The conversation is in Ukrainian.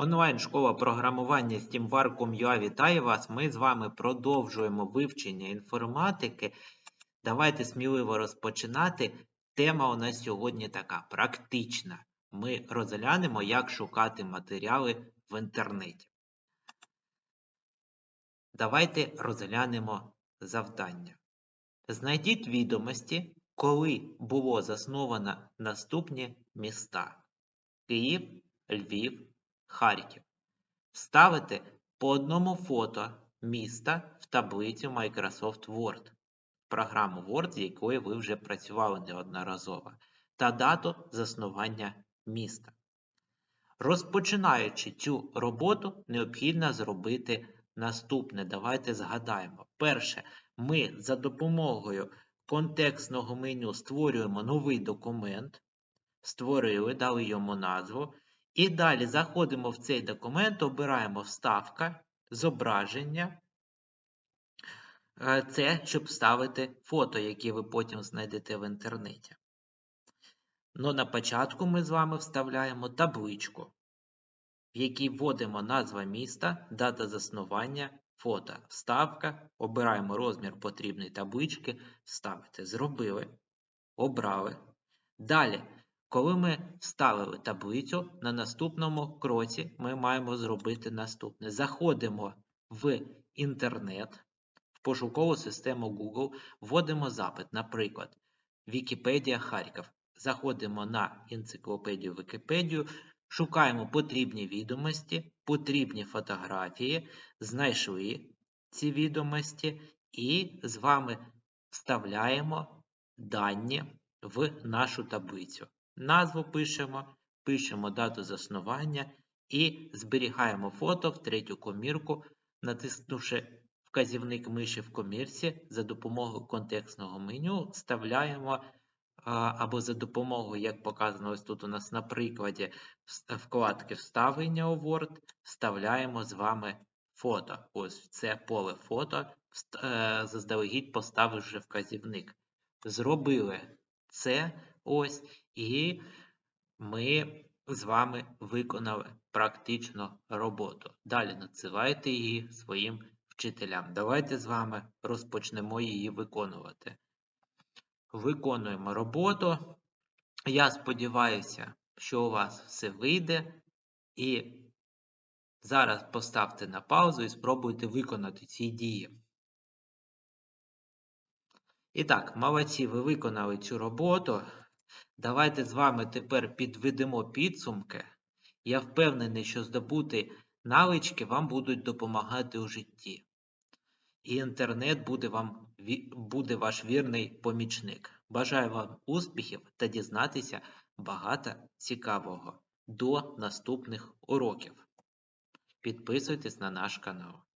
Онлайн-школа програмування SteamWar.com.ua вітає вас. Ми з вами продовжуємо вивчення інформатики. Давайте сміливо розпочинати. Тема у нас сьогодні така практична. Ми розглянемо, як шукати матеріали в інтернеті. Давайте розглянемо завдання. Знайдіть відомості, коли було засновано наступні міста: Київ, Львів, Харків. Вставити по одному фото міста в таблицю Microsoft Word, програму Word, з якою ви вже працювали неодноразово, та дату заснування міста. Розпочинаючи цю роботу, необхідно зробити наступне. Давайте згадаємо. Перше, ми за допомогою контекстного меню створюємо новий документ, створили, дали йому назву. І далі заходимо в цей документ, обираємо вставка, зображення. Е, Це щоб вставити фото, які ви потім знайдете в інтернеті. Ну, на початку ми з вами вставляємо табличку, в якій вводимо назва міста, дата заснування, фото, вставка, обираємо розмір потрібної таблички, вставити. Зробили, обрали. Далі. Коли ми вставили таблицю, на наступному кроці ми маємо зробити наступне. Заходимо в інтернет, в пошукову систему Google, вводимо запит, наприклад, Вікіпедія Харків. Заходимо на енциклопедію Вікіпедію, шукаємо потрібні відомості, потрібні фотографії, знайшли ці відомості і з вами вставляємо дані в нашу таблицю. Назву пишемо, пишемо дату заснування і зберігаємо фото в третю комірку, натиснувши вказівник миші в комірці, за допомогою контекстного меню вставляємо або за допомогою, як показано ось тут у нас на прикладі вкладки вставлення у Word, вставляємо з вами фото. Ось це поле фото, е, заздалегідь поставивши вказівник. Зробили це ось, і ми з вами виконали практичну роботу. Далі надсилайте її своїм вчителям. Давайте з вами розпочнемо її виконувати. Виконуємо роботу. Я сподіваюся, що у вас все вийде. І зараз поставте на паузу і спробуйте виконати ці дії. І так, молодці, ви виконали цю роботу. Давайте з вами тепер підведемо підсумки. Я впевнений, що здобути навички вам будуть допомагати у житті. І інтернет буде, вам, буде ваш вірний помічник. Бажаю вам успіхів та дізнатися багато цікавого. До наступних уроків. Підписуйтесь на наш канал.